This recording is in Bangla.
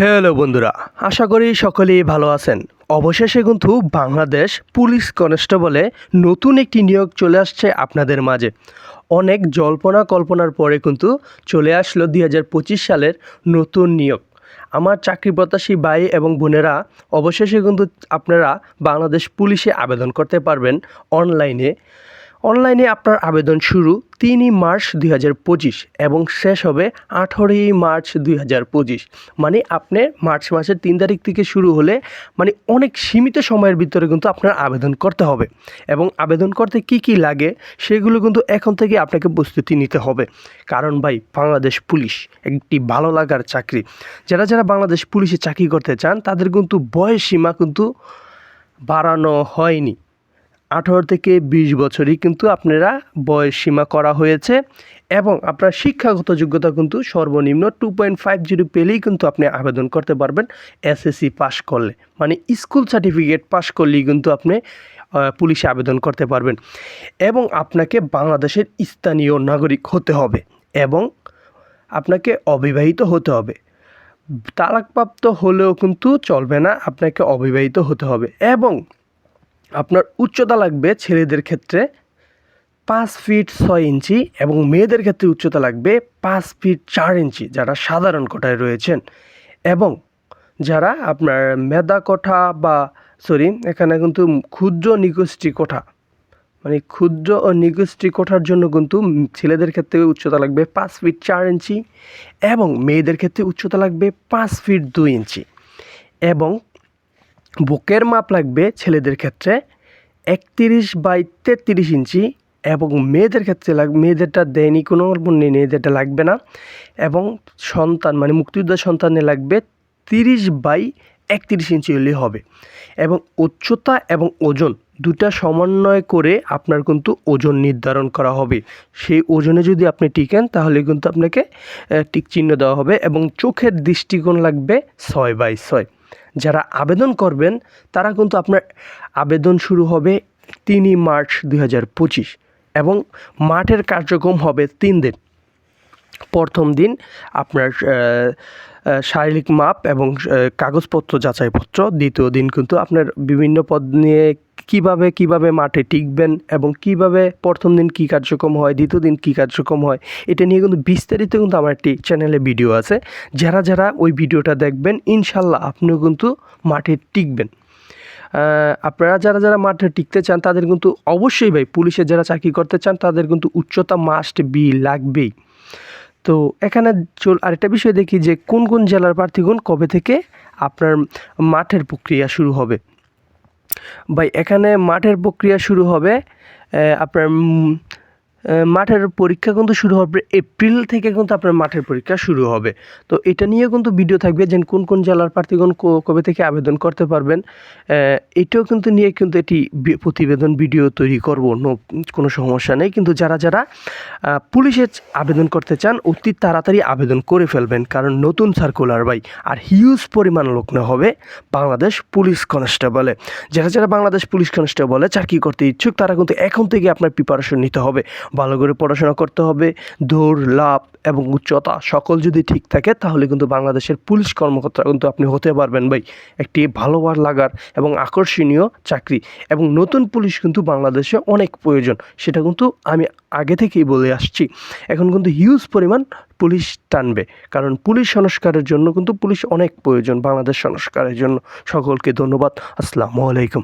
হ্যালো বন্ধুরা, আশা করি সকলেই ভালো আছেন। অবশেষে কিন্তু বাংলাদেশ পুলিশ কনস্টেবলে নতুন একটি নিয়োগ চলে আসছে আপনাদের মাঝে। অনেক জল্পনা কল্পনার পরে কিন্তু চলে আসলো দুই হাজার পঁচিশ সালের নতুন নিয়োগ। আমার চাকরি প্রত্যাশী ভাই এবং বোনেরা, অবশেষে কিন্তু আপনারা বাংলাদেশ পুলিশে আবেদন করতে পারবেন অনলাইনে। অনলাইনে আপনার আবেদন শুরু তিনই মার্চ দুই হাজার পঁচিশ এবং শেষ হবে আঠেরোই মার্চ দুই হাজার পঁচিশ। মানে আপনি মার্চ মাসের তিন তারিখ থেকে শুরু হলে মানে অনেক সীমিত সময়ের ভিতরে কিন্তু আপনার আবেদন করতে হবে এবং আবেদন করতে কি কি লাগে সেগুলো কিন্তু এখন থেকে আপনাকে প্রস্তুতি নিতে হবে। কারণ ভাই, বাংলাদেশ পুলিশ একটি ভালো লাগার চাকরি। যারা যারা বাংলাদেশ পুলিশে চাকরি করতে চান তাদের কিন্তু বয়স সীমা কিন্তু বাড়ানো হয়নি। আঠারো থেকে বিশ বছরই কিন্তু আপনারা বয়স সীমা করা হয়েছে এবং আপনার শিক্ষাগত যোগ্যতা কিন্তু সর্বনিম্ন টু পয়েন্ট ফাইভ জিরো পেলেই কিন্তু আপনি আবেদন করতে পারবেন এসএসসি পাশ করলে। মানে স্কুল সার্টিফিকেট পাশ করলেই কিন্তু আপনি পুলিশে আবেদন করতে পারবেন এবং আপনাকে বাংলাদেশের স্থানীয় নাগরিক হতে হবে এবং আপনাকে অবিবাহিত হতে হবে। তালাকপ্রাপ্ত হলেও কিন্তু চলবে না, আপনাকে অবিবাহিত হতে হবে এবং আপনার উচ্চতা লাগবে ছেলেদের ক্ষেত্রে পাঁচ ফিট ছয় ইঞ্চি এবং মেয়েদের ক্ষেত্রে উচ্চতা লাগবে পাঁচ ফিট চার ইঞ্চি, যারা সাধারণ কোঠায় রয়েছেন। এবং যারা আপনার মেধা কোঠা বা সরি এখানে কিন্তু ক্ষুদ্র নিগোষ্ঠী কোঠা মানে ক্ষুদ্র ও নিগোষ্ঠী কোঠার জন্য কিন্তু ছেলেদের ক্ষেত্রে উচ্চতা লাগবে পাঁচ ফিট চার ইঞ্চি এবং মেয়েদের ক্ষেত্রে উচ্চতা লাগবে পাঁচ ফিট দুই ইঞ্চি। এবং বুকের মাপ লাগবে ছেলেদের ক্ষেত্রে একত্রিশ বাই তেত্রিশ ইঞ্চি এবং মেয়েদের ক্ষেত্রে লাগ, মেয়েদেরটা দেয়নি কোনো নেই, মেয়েদেরটা লাগবে না। এবং সন্তান মানে মুক্তিযোদ্ধা সন্তানে লাগবে তিরিশ বাই একত্রিশ ইঞ্চি হলেই হবে। এবং উচ্চতা এবং ওজন দুটা সমন্বয় করে আপনার কিন্তু ওজন নির্ধারণ করা হবে। সেই ওজনে যদি আপনি টিকেন, তাহলে কিন্তু আপনাকে টিক, চিহ্ন দেওয়া হবে এবং চোখের দৃষ্টিকোণ লাগবে ছয় বাই ছয়। যারা আবেদন করবেন, তারা কিন্তু আপনার আবেদন শুরু হবে তিনই মার্চ দুই হাজার পঁচিশ এবং মাঠের কার্যক্রম হবে তিন দিন। প্রথম দিন আপনার শারীরিক মাপ এবং কাগজপত্র যাচাইপত্র। দ্বিতীয় দিন কিন্তু আপনার বিভিন্ন পদ নিয়ে কীভাবে কীভাবে মাঠে টিকবেন এবং কীভাবে প্রথম দিন কী কার্যক্রম হয়, দ্বিতীয় দিন কী কার্যক্রম হয়, এটা নিয়ে কিন্তু বিস্তারিত কিন্তু আমার একটি চ্যানেলে ভিডিও আছে। যারা যারা ওই ভিডিওটা দেখবেন ইনশাল্লাহ আপনিও কিন্তু মাঠে টিকবেন। আপনারা যারা যারা মাঠে টিকতে চান, তাদের কিন্তু অবশ্যই ভাই, পুলিশে যারা চাকরি করতে চান, তাদের কিন্তু উচ্চতা মাস্ট বি লাগবেই। তো এখানে চল, আরেকটা বিষয় দেখি যে কোন কোন জেলার প্রার্থীগণ কবে থেকে আপনার মাঠের প্রক্রিয়া শুরু হবে। ভাই এখানে মাঠের প্রক্রিয়া শুরু হবে আপনার মাঠের পরীক্ষা কিন্তু শুরু হবে এপ্রিল থেকে কিন্তু আপনার মাঠের পরীক্ষা শুরু হবে। তো এটা নিয়ে কিন্তু ভিডিও থাকবে যে কোন কোন জেলার প্রার্থীগণ কবে থেকে আবেদন করতে পারবেন। এটাও কিন্তু নিয়ে কিন্তু এটি প্রতিবেদন ভিডিও তৈরি করব কোনো সমস্যা নেই। কিন্তু যারা যারা পুলিশে আবেদন করতে চান, অতি তাড়াতাড়ি আবেদন করে ফেলবেন, কারণ নতুন সার্কুলার ভাই, আর হিউজ পরিমাণ লোক না হবে বাংলাদেশ পুলিশ কনস্টেবলে। যারা যারা বাংলাদেশ পুলিশ কনস্টেবলে চাকরি করতে ইচ্ছুক, তারা কিন্তু এখন থেকে আপনার প্রিপারেশন নিতে হবে। ভালো করে পড়াশোনা করতে হবে। দৌড় লাভ এবং উচ্চতা সকল যদি ঠিক থাকে, তাহলে কিন্তু বাংলাদেশের পুলিশ কর্মকর্তা কিন্তু আপনি হতে পারবেন ভাই। একটি ভালোবার লাগার এবং আকর্ষণীয় চাকরি এবং নতুন পুলিশ কিন্তু বাংলাদেশে অনেক প্রয়োজন, সেটা কিন্তু আমি আগে থেকেই বলে আসছি। এখন কিন্তু হিউজ পরিমাণ পুলিশ টানবে, কারণ পুলিশ সংস্কারের জন্য কিন্তু পুলিশ অনেক প্রয়োজন, বাংলাদেশ সংস্কারের জন্য। সকলকে ধন্যবাদ, আসসালামু আলাইকুম।